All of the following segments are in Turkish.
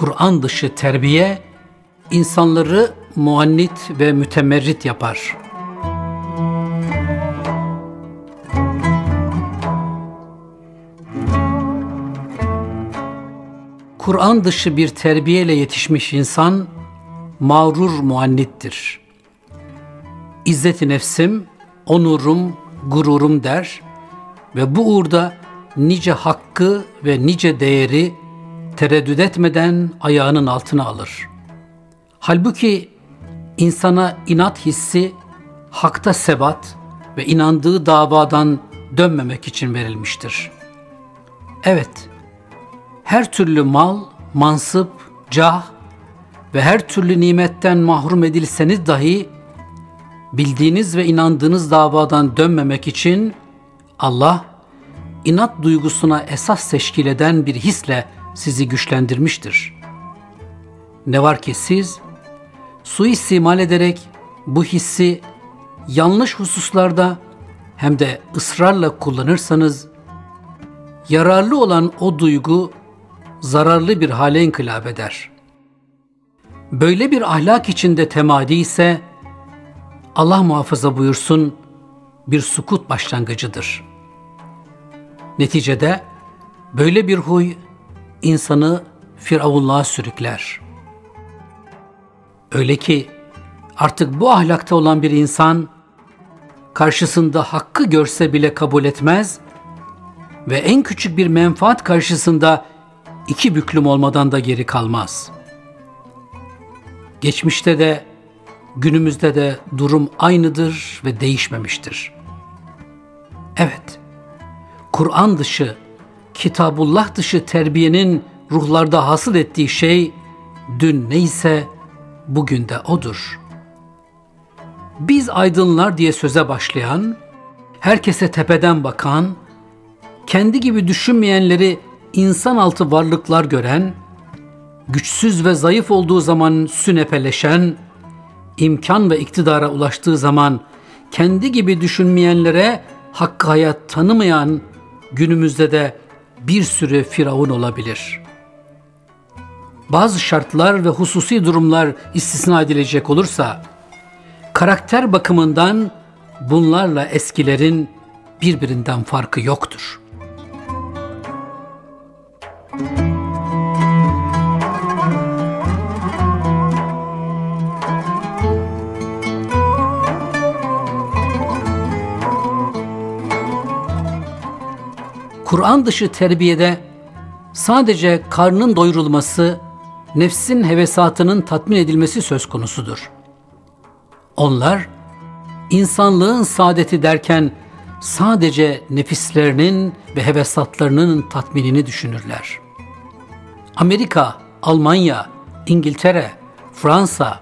Kur'an dışı terbiye insanları muannit ve mütemerrit yapar. Kur'an dışı bir terbiyeyle yetişmiş insan mağrur muannittir. İzzeti nefsim, onurum, gururum der ve bu uğurda nice hakkı ve nice değeri tereddüt etmeden ayağının altına alır. Halbuki insana inat hissi hakta sebat ve inandığı davadan dönmemek için verilmiştir. Evet, her türlü mal, mansıp, cah ve her türlü nimetten mahrum edilseniz dahi bildiğiniz ve inandığınız davadan dönmemek için Allah inat duygusuna esas teşkil eden bir hisle sizi güçlendirmiştir. Ne var ki siz suistimal ederek bu hissi yanlış hususlarda hem de ısrarla kullanırsanız yararlı olan o duygu zararlı bir hale inkılap eder. Böyle bir ahlak içinde temadi ise Allah muhafaza buyursun bir sukut başlangıcıdır. Neticede böyle bir huy insanı firavunluğa sürükler. Öyle ki artık bu ahlakta olan bir insan karşısında hakkı görse bile kabul etmez ve en küçük bir menfaat karşısında iki büklüm olmadan da geri kalmaz. Geçmişte de günümüzde de durum aynıdır ve değişmemiştir. Evet, Kur'an dışı Kitabullah dışı terbiyenin ruhlarda hasıl ettiği şey dün neyse bugün de odur. Biz aydınlar diye söze başlayan, herkese tepeden bakan, kendi gibi düşünmeyenleri insan altı varlıklar gören, güçsüz ve zayıf olduğu zaman sünepeleşen, imkan ve iktidara ulaştığı zaman kendi gibi düşünmeyenlere hakkı hayat tanımayan günümüzde de bir sürü firavun olabilir. Bazı şartlar ve hususi durumlar istisna edilecek olursa, karakter bakımından bunlarla eskilerin birbirinden farkı yoktur. Kur'an dışı terbiyede sadece karnın doyurulması, nefsin hevesatının tatmin edilmesi söz konusudur. Onlar insanlığın saadeti derken sadece nefislerinin ve hevesatlarının tatminini düşünürler. Amerika, Almanya, İngiltere, Fransa,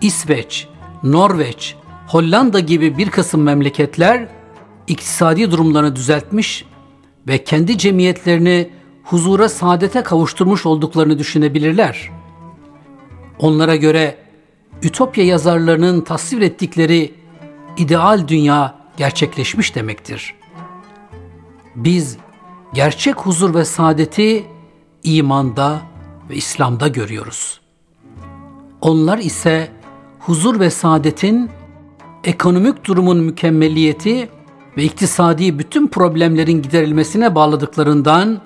İsveç, Norveç, Hollanda gibi bir kısım memleketler iktisadi durumlarını düzeltmiş ve kendi cemiyetlerini huzura saadete kavuşturmuş olduklarını düşünebilirler. Onlara göre Ütopya yazarlarının tasvir ettikleri ideal dünya gerçekleşmiş demektir. Biz gerçek huzur ve saadeti imanda ve İslam'da görüyoruz. Onlar ise huzur ve saadetin ekonomik durumun mükemmeliyeti ve iktisadi bütün problemlerin giderilmesine bağladıklarından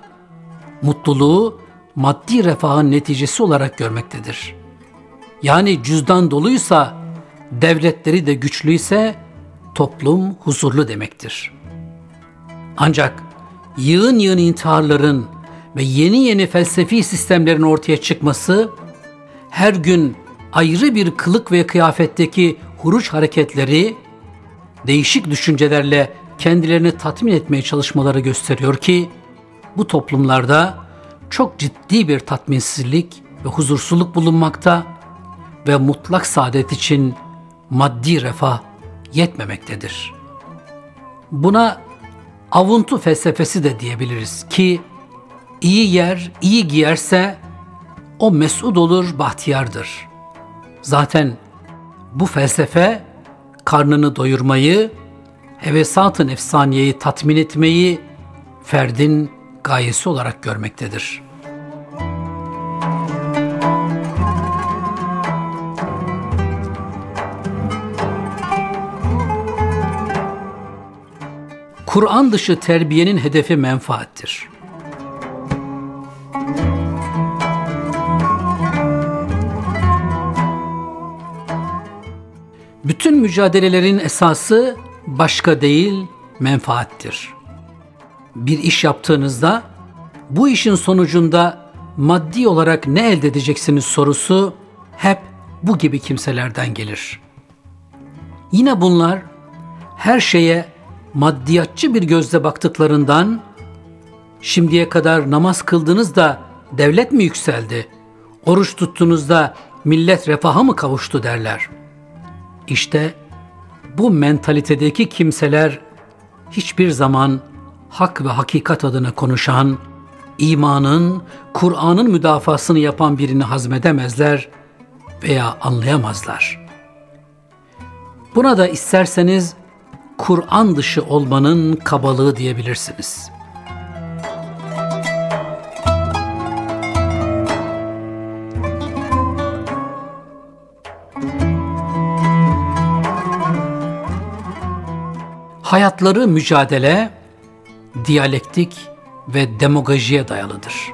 mutluluğu maddi refahın neticesi olarak görmektedir. Yani cüzdan doluysa, devletleri de güçlüyse toplum huzurlu demektir. Ancak yığın yığın intiharların ve yeni yeni felsefi sistemlerin ortaya çıkması, her gün ayrı bir kılık ve kıyafetteki huruç hareketleri değişik düşüncelerle kendilerini tatmin etmeye çalışmaları gösteriyor ki bu toplumlarda çok ciddi bir tatminsizlik ve huzursuzluk bulunmakta ve mutlak saadet için maddi refah yetmemektedir. Buna avuntu felsefesi de diyebiliriz ki iyi yer, iyi giyerse o mesut olur, bahtiyardır. Zaten bu felsefe karnını doyurmayı, hevesat-ı nefsaniyeyi tatmin etmeyi ferdin gayesi olarak görmektedir. Kur'an dışı terbiyenin hedefi menfaattir. Bütün mücadelelerin esası başka değil menfaattir. Bir iş yaptığınızda bu işin sonucunda maddi olarak ne elde edeceksiniz sorusu hep bu gibi kimselerden gelir. Yine bunlar her şeye maddiyatçı bir gözle baktıklarından şimdiye kadar namaz kıldınız da devlet mi yükseldi? Oruç tuttunuzda millet refaha mı kavuştu derler. İşte bu mentalitedeki kimseler hiçbir zaman hak ve hakikat adına konuşan, imanın, Kur'an'ın müdafasını yapan birini hazmedemezler veya anlayamazlar. Buna da isterseniz Kur'an dışı olmanın kabalığı diyebilirsiniz. Hayatları mücadele, diyalektik ve demagojiye dayalıdır.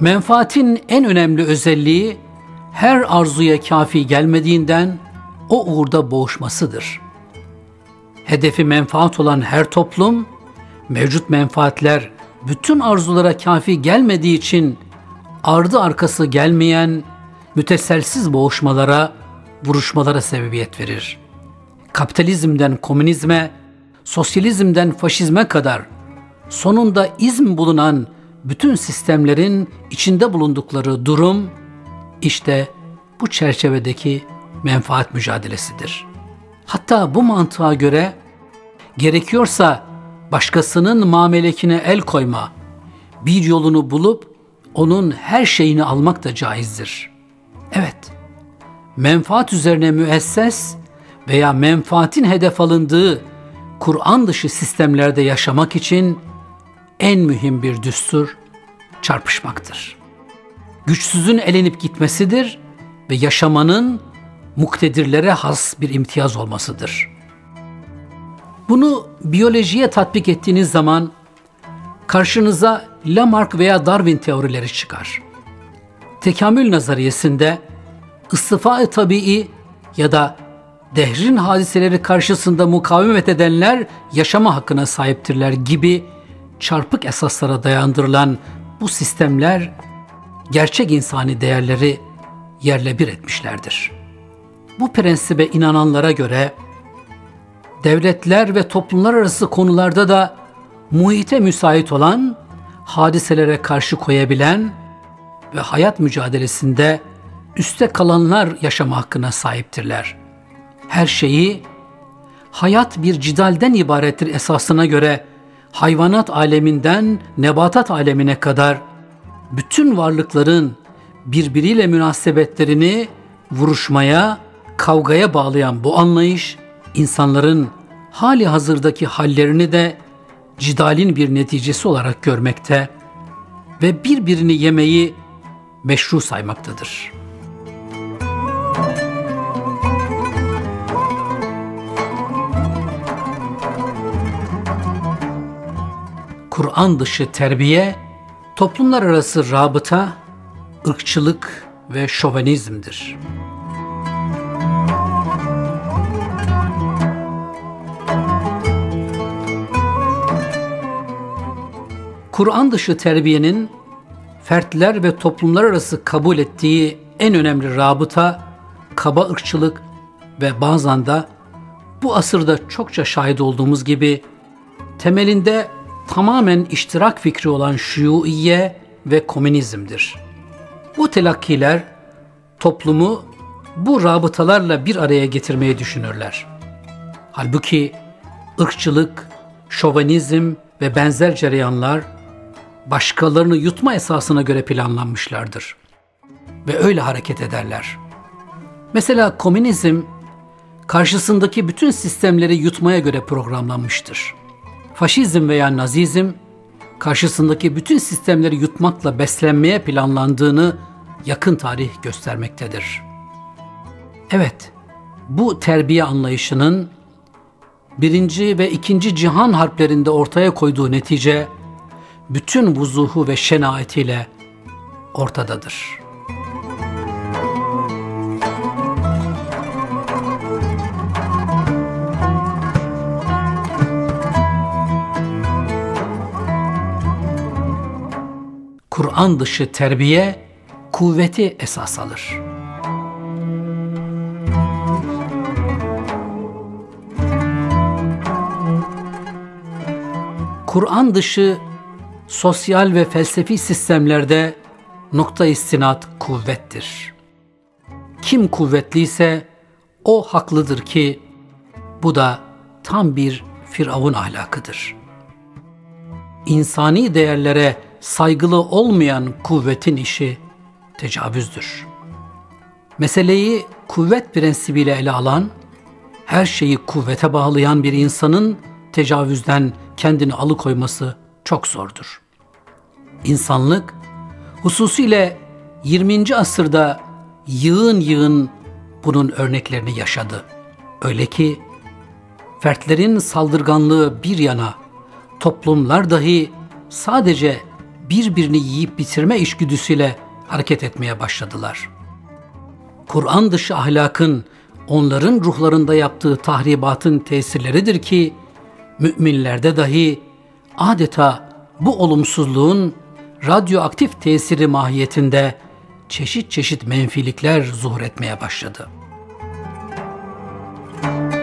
Menfaatin en önemli özelliği her arzuya kafi gelmediğinden o uğurda boğuşmasıdır. Hedefi menfaat olan her toplum, mevcut menfaatler bütün arzulara kafi gelmediği için ardı arkası gelmeyen müteselsiz boğuşmalara, vuruşmalara sebebiyet verir. Kapitalizmden komünizme, sosyalizmden faşizme kadar sonunda izm bulunan bütün sistemlerin içinde bulundukları durum işte bu çerçevedeki menfaat mücadelesidir. Hatta bu mantığa göre gerekiyorsa başkasının mamelekine el koyma, bir yolunu bulup onun her şeyini almak da caizdir. Evet, menfaat üzerine müesses veya menfaatin hedef alındığı Kur'an dışı sistemlerde yaşamak için en mühim bir düstur çarpışmaktır. Güçsüzün elenip gitmesidir ve yaşamanın muktedirlere has bir imtiyaz olmasıdır. Bunu biyolojiye tatbik ettiğiniz zaman karşınıza Lamarck veya Darwin teorileri çıkar. Tekamül nazariyesinde istifa tabii ya da dehrin hadiseleri karşısında mukavemet edenler yaşama hakkına sahiptirler gibi çarpık esaslara dayandırılan bu sistemler gerçek insani değerleri yerle bir etmişlerdir. Bu prensibe inananlara göre devletler ve toplumlar arası konularda da muhite müsait olan, hadiselere karşı koyabilen ve hayat mücadelesinde üste kalanlar yaşama hakkına sahiptirler. Her şeyi hayat bir cidalden ibarettir esasına göre hayvanat aleminden nebatat alemine kadar bütün varlıkların birbiriyle münasebetlerini vuruşmaya, kavgaya bağlayan bu anlayış insanların hali hazırdaki hallerini de cidalin bir neticesi olarak görmekte ve birbirini yemeyi meşru saymaktadır. Kur'an dışı terbiye, toplumlar arası rabıta, ırkçılık ve şovenizmdir. Kur'an dışı terbiyenin fertler ve toplumlar arası kabul ettiği en önemli rabıta, kaba ırkçılık ve bazen de bu asırda çokça şahit olduğumuz gibi temelinde tamamen iştirak fikri olan şuiye ve komünizmdir. Bu telakkiler toplumu bu rabıtalarla bir araya getirmeye düşünürler. Halbuki ırkçılık, şovanizm ve benzer cereyanlar başkalarını yutma esasına göre planlanmışlardır. Ve öyle hareket ederler. Mesela komünizm karşısındaki bütün sistemleri yutmaya göre programlanmıştır. Faşizm veya nazizm karşısındaki bütün sistemleri yutmakla beslenmeye planlandığını yakın tarih göstermektedir. Evet, bu terbiye anlayışının birinci ve ikinci cihan harplerinde ortaya koyduğu netice bütün vuzuhu ve şenaetiyle ortadadır. Kur'an dışı terbiye kuvveti esas alır. Kur'an dışı sosyal ve felsefi sistemlerde nokta istinat kuvvettir. Kim kuvvetliyse o haklıdır ki bu da tam bir firavun ahlakıdır. İnsani değerlere saygılı olmayan kuvvetin işi tecavüzdür. Meseleyi kuvvet prensibiyle ele alan, her şeyi kuvvete bağlayan bir insanın tecavüzden kendini alıkoyması çok zordur. İnsanlık hususiyle 20. asırda yığın yığın bunun örneklerini yaşadı. Öyle ki fertlerin saldırganlığı bir yana toplumlar dahi sadece birbirini yiyip bitirme işgüdüsüyle hareket etmeye başladılar. Kur'an dışı ahlakın onların ruhlarında yaptığı tahribatın tesirleridir ki müminlerde dahi adeta bu olumsuzluğun radyoaktif tesiri mahiyetinde çeşit çeşit menfilikler zuhur etmeye başladı. Müzik